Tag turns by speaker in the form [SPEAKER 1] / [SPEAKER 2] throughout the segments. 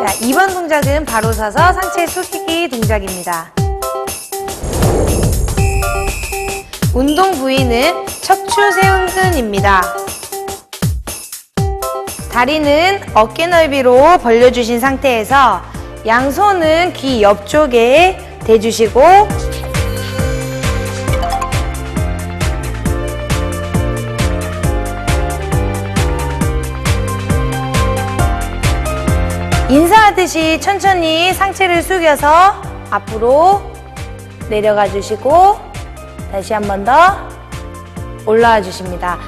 [SPEAKER 1] 자, 2번 동작은 바로 서서 상체 숙이기 동작입니다. 운동 부위는 척추 세운근입니다. 다리는 어깨 넓이로 벌려주신 상태에서 양손은 귀 옆쪽에 대주시고 인사하듯이 천천히 상체를 숙여서 앞으로 내려가 주시고 다시 한 번 더 올라와 주십니다.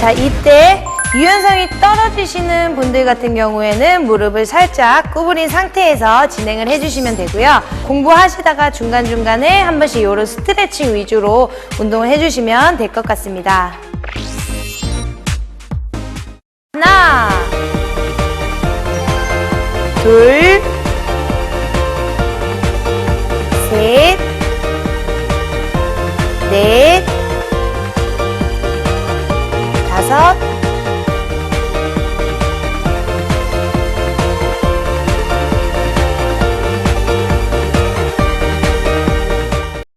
[SPEAKER 1] 자, 이때 유연성이 떨어지시는 분들 같은 경우에는 무릎을 살짝 구부린 상태에서 진행을 해주시면 되고요. 공부하시다가 중간중간에 한 번씩 이런 스트레칭 위주로 운동을 해주시면 될 것 같습니다. 하나, 둘, 셋, 넷, 다섯,